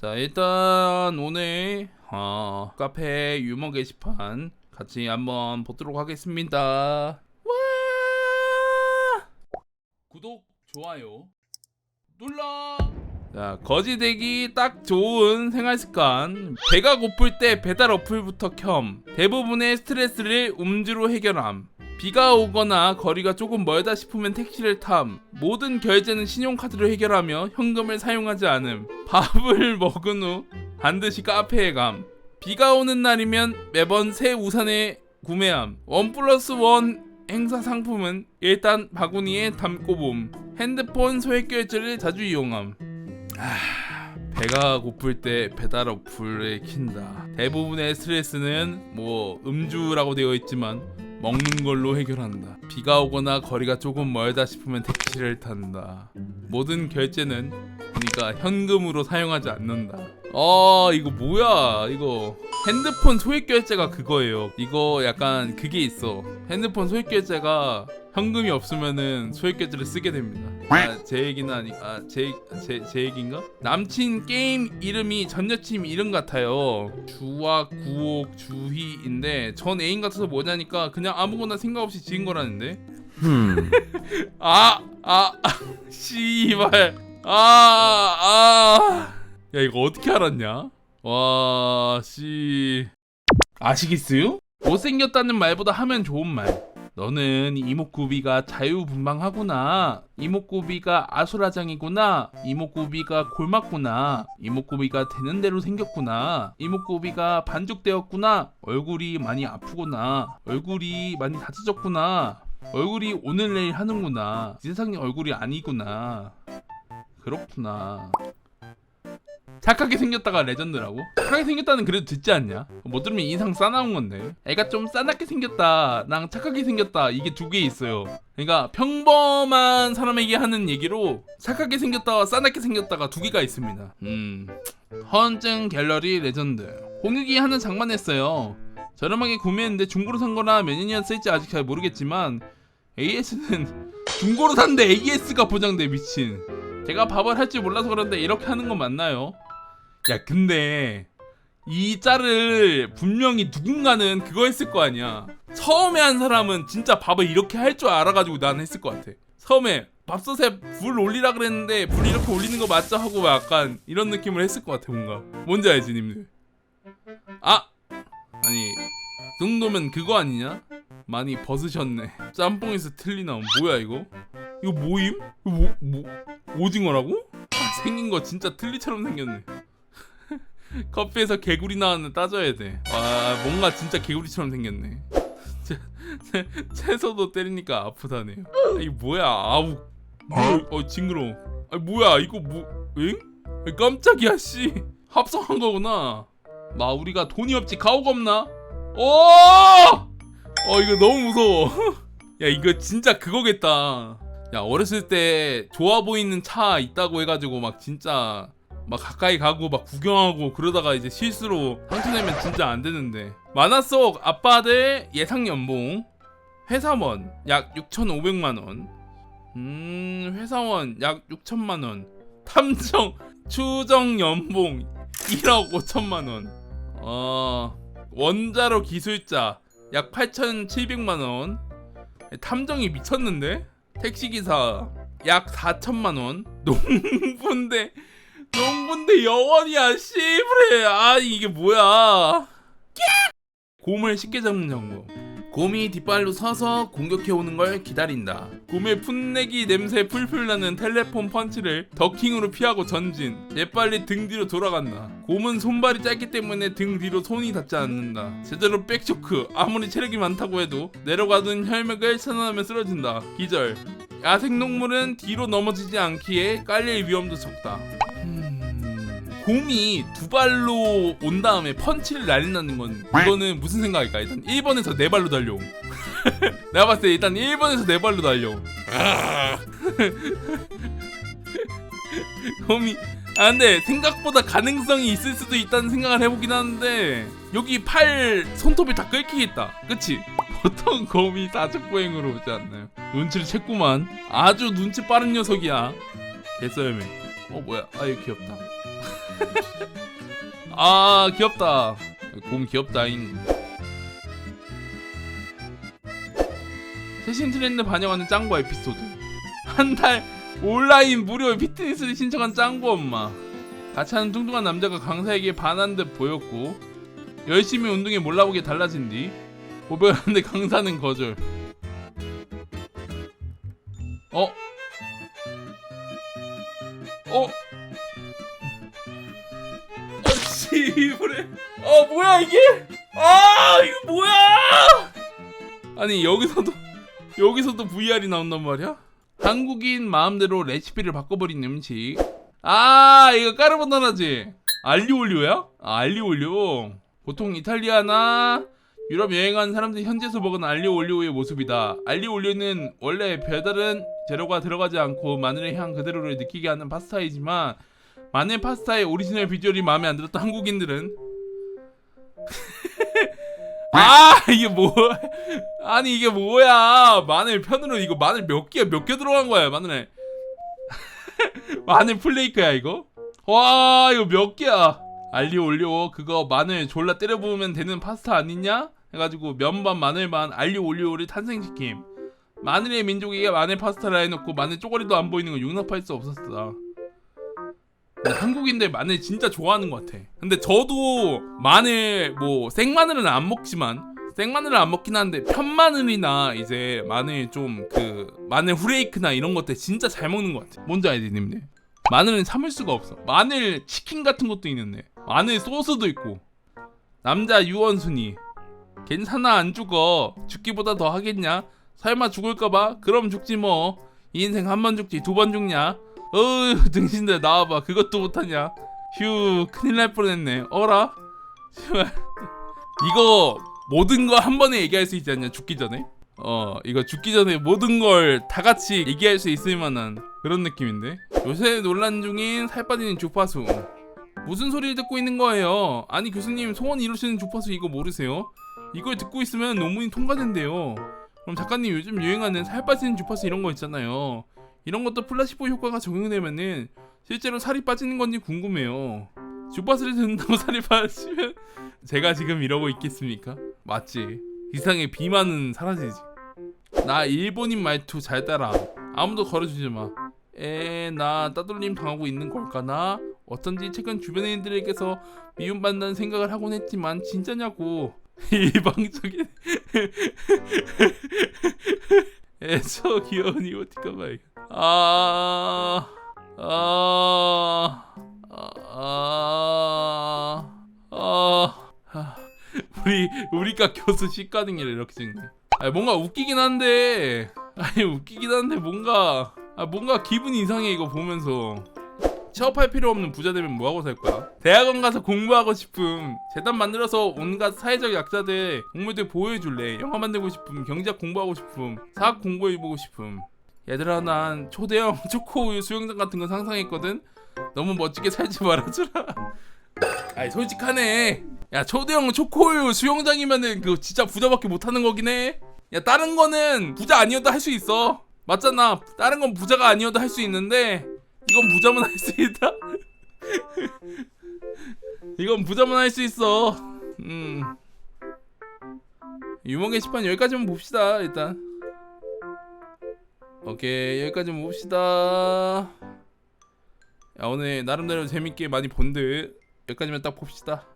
자 일단 오늘 어, 카페 유머 게시판 같이 한번 보도록 하겠습니다. 와! 구독 좋아요 눌러. 자 거지되기 딱 좋은 생활 습관. 배가 고플 때 배달 어플부터 켬. 대부분의 스트레스를 음주로 해결함. 비가 오거나 거리가 조금 멀다 싶으면 택시를 탐. 모든 결제는 신용카드로 해결하며 현금을 사용하지 않음. 밥을 먹은 후 반드시 카페에 감. 비가 오는 날이면 매번 새 우산을 구매함. 원 플러스 원 행사 상품은 일단 바구니에 담고 봄. 핸드폰 소액 결제를 자주 이용함. 아, 배가 고플 때 배달 어플을 킨다. 대부분의 스트레스는 뭐 음주라고 되어 있지만 먹는 걸로 해결한다. 비가 오거나 거리가 조금 멀다 싶으면 택시를 탄다. 모든 결제는 그러니까 현금으로 사용하지 않는다. 어 이거 뭐야 이거 핸드폰 소액 결제가 그거예요. 이거 약간 그게 있어. 핸드폰 소액 결제가 현금이 없으면은 소액 결제를 쓰게 됩니다. 아, 제 얘기는 아니 아 제 제 제 얘기인가? 남친 게임 이름이 전 여친 이름 같아요. 주와 구옥 주희인데 전 애인 같아서 뭐냐니까 그냥 아무거나 생각 없이 지은 거라는데. 아, 아, 아, 씨발. 아, 아. 야, 이거 어떻게 알았냐? 와, 씨. 아시겠어요? 못생겼다는 말보다 하면 좋은 말. 너는 이목구비가 자유분방하구나. 이목구비가 아수라장이구나. 이목구비가 골맞구나. 이목구비가 되는 대로 생겼구나. 이목구비가 반죽되었구나. 얼굴이 많이 아프구나. 얼굴이 많이 다쳐졌구나. 얼굴이 오늘 내일 하는구나. 이 세상에 얼굴이 아니구나. 그렇구나. 착하게 생겼다가 레전드라고? 착하게 생겼다는 그래도 듣지 않냐? 못 들으면 인상 싸나운 건데. 애가 좀 싸납게 생겼다. 랑 착하게 생겼다. 이게 두 개 있어요. 그러니까 평범한 사람에게 하는 얘기로 착하게 생겼다와 싸납게 생겼다가 두 개가 있습니다. 음. 허언증 갤러리 레전드. 홍육이 하나 장만했어요. 저렴하게 구매했는데 중고로 산 거라 몇 년이었을지 아직 잘 모르겠지만 AS는 중고로 샀는데 AS가 보장돼 미친. 제가 밥을 할 줄 몰라서 그런데 이렇게 하는 건 맞나요? 야 근데 이 짤을 분명히 누군가는 그거 했을 거 아니야. 처음에 한 사람은 진짜 밥을 이렇게 할 줄 알아가지고 난 했을 것 같아. 처음에 밥솥에 불 올리라 그랬는데 불 이렇게 올리는 거 맞죠 하고 약간 이런 느낌을 했을 것 같아 뭔가. 뭔지 알지 님들? 아 아니 그 정도면 그거 아니냐? 많이 벗으셨네. 짬뽕에서 틀리나 뭐야 이거? 이거 뭐임? 이거 뭐, 뭐 오징어라고? 아, 생긴 거 진짜 틀리처럼 생겼네. 커피에서 개구리 나왔는데 따져야 돼. 와 뭔가 진짜 개구리처럼 생겼네. 채소도 때리니까 아프다네요. 아, 이거 뭐야? 아우. 뭐, 어 징그러. 아 뭐야 이거 뭐? 응? 아, 깜짝이야 씨. 합성한 거구나. 마 우리가 돈이 없지 가오가 없나? 오! 어 이거 너무 무서워. 야 이거 진짜 그거겠다. 야 어렸을 때 좋아 보이는 차 있다고 해가지고 막 진짜 막 가까이 가고 막 구경하고 그러다가 이제 실수로 상처 내면 진짜 안 되는데 만화 속 아빠들 예상 연봉 회사원 약 6,500만 원. 음 회사원 약 6천만 원. 탐정 추정 연봉 1억 5천만 원. 어 원자로 기술자 약 8,700만 원. 탐정이 미쳤는데? 택시기사 약 4천만 원. 농부인데 농부인데 여원이야 씨부레. 아 이게 뭐야? 곰을 쉽게 잡는 정보. 곰이 뒷발로 서서 공격해 오는 걸 기다린다. 곰의 풋내기 냄새 풀풀 나는 텔레폰 펀치를 더킹으로 피하고 전진. 재빨리 등 뒤로 돌아간다. 곰은 손발이 짧기 때문에 등 뒤로 손이 닿지 않는다. 제대로 백쇼크. 아무리 체력이 많다고 해도 내려가던 혈맥을 차단하면 쓰러진다. 기절. 야생동물은 뒤로 넘어지지 않기에 깔릴 위험도 적다. 음, 곰이 두 발로 온 다음에 펀치를 날린다는 건 이거는 무슨 생각일까? 일단 1번에서 네 발로 달려. 내가 봤을 때 일단 1번에서 네 발로 달려. 곰이 아 근데 생각보다 가능성이 있을 수도 있다는 생각을 해보긴 하는데 여기 팔 손톱이 다 끓기겠다. 그치? 보통 곰이 사족보행으로 오지 않나요? 눈치를 챘구만. 아주 눈치 빠른 녀석이야. 개썰매. 어 뭐야? 아 이거 귀엽다. 아 귀엽다. 곰 귀엽다잉. 최신 트렌드 반영하는 짱구 에피소드. 한 달 온라인 무료 피트니스를 신청한 짱구 엄마. 같이 하는 뚱뚱한 남자가 강사에게 반한 듯 보였고 열심히 운동에 몰라보게 달라진 뒤 고백하는데 강사는 거절. 어? 어? 아 씨부래 아 뭐야 이게 아 이거 뭐야 아니 여기서도 여기서도 VR이 나온단 말이야? 한국인 마음대로 레시피를 바꿔버린 음식 아 이거 까르보나라지 알리올리오야? 아, 알리올리오 보통 이탈리아나 유럽 여행한 사람들이 현지에서 먹은 알리올리오의 모습이다. 알리올리오는 원래 별다른 재료가 들어가지 않고 마늘의 향 그대로를 느끼게 하는 파스타이지만 마늘 파스타의 오리지널 비주얼이 마음에 안 들었던 한국인들은 아 이게 뭐 아니 이게 뭐야? 마늘 편으로 이거 마늘 몇 개 몇 개 들어간 거야 마늘에? 마늘 플레이크야 이거? 와 이거 몇 개야? 알리오 올리오 그거 마늘 졸라 때려 부으면 되는 파스타 아니냐 해가지고 면반 마늘반 알리오 올리오를 탄생시킴 마늘의 민족에게 마늘 파스타라 해놓고 마늘 쪼가리도 안 보이는 거 용납할 수 근데 한국인들 마늘 진짜 좋아하는 것 같아. 근데 저도 마늘 뭐 생마늘은 안 먹지만 생마늘은 안 먹긴 하는데 편마늘이나 이제 마늘 좀 그 마늘 후레이크나 이런 것들 진짜 잘 먹는 것 같아. 뭔지 알지 님들? 마늘은 참을 수가 없어. 마늘 치킨 같은 것도 있는데 마늘 소스도 있고 남자 유원순이 괜찮아 안 죽어 죽기보다 더 하겠냐? 설마 죽을까봐? 그럼 죽지 뭐. 이 인생 한 번 죽지 두 번 죽냐? 어휴 등신들 나와봐 그것도 못하냐 휴 큰일 날 뻔했네 어라. 이거 모든 거 한 번에 얘기할 수 있지 않냐 죽기 전에 어 이거 죽기 전에 모든 걸 다 같이 얘기할 수 있을 만한 그런 느낌인데 요새 논란 중인 살 빠지는 주파수 무슨 소리를 듣고 있는 거예요 아니 교수님 소원 이루시는 주파수 이거 모르세요 이걸 듣고 있으면 논문이 통과된대요 그럼 작가님 요즘 유행하는 살 빠지는 주파수 이런 거 있잖아요 이런 것도 플라시보 효과가 적용되면은 실제로 살이 빠지는 건지 궁금해요. 주파수를 듣는다고 살이 빠지면 제가 지금 이러고 있겠습니까? 맞지. 이상의 비만은 사라지지. 나 일본인 말투 잘 따라. 아무도 걸어주지 마. 에, 나 따돌림 당하고 있는 걸까나? 어쩐지 최근 주변 애인들에게서 미움받는다는 생각을 하곤 했지만 진짜냐고. 일방적인 애써 귀여운 이모티콘 발견. 아, 아, 아, 아, 아, 우리 우리과 교수 시가등이래 이렇게 찍네. 아니 뭔가 웃기긴 한데, 아니 웃기긴 한데 뭔가, 아 뭔가 기분이 이상해 이거 보면서. 취업할 필요 없는 부자 되면 뭐하고 살 거야? 대학원 가서 공부하고 싶음. 재단 만들어서 온갖 사회적 약자들 공무들 보호해줄래? 영화 만들고 싶음. 경제학 공부하고 싶음. 사학 공부해보고 싶음. 얘들아 난 초대형 초코우유 수영장 같은 거 상상했거든. 너무 멋지게 살지 말아주라. 아이 솔직하네. 야 초대형 초코우유 수영장이면은 그 진짜 부자밖에 못하는 거긴 해야 다른 거는 부자 아니어도 할 수 있어. 맞잖아. 다른 건 부자가 아니어도 할 수 있는데 이건 부자만 할수 있다. 이건 부자만 할수 있어. 음. 유머 게시판 여기까지만 봅시다 일단. 오케이 여기까지만 봅시다. 야 오늘 나름대로 재밌게 많이 본듯 여기까지만 딱 봅시다.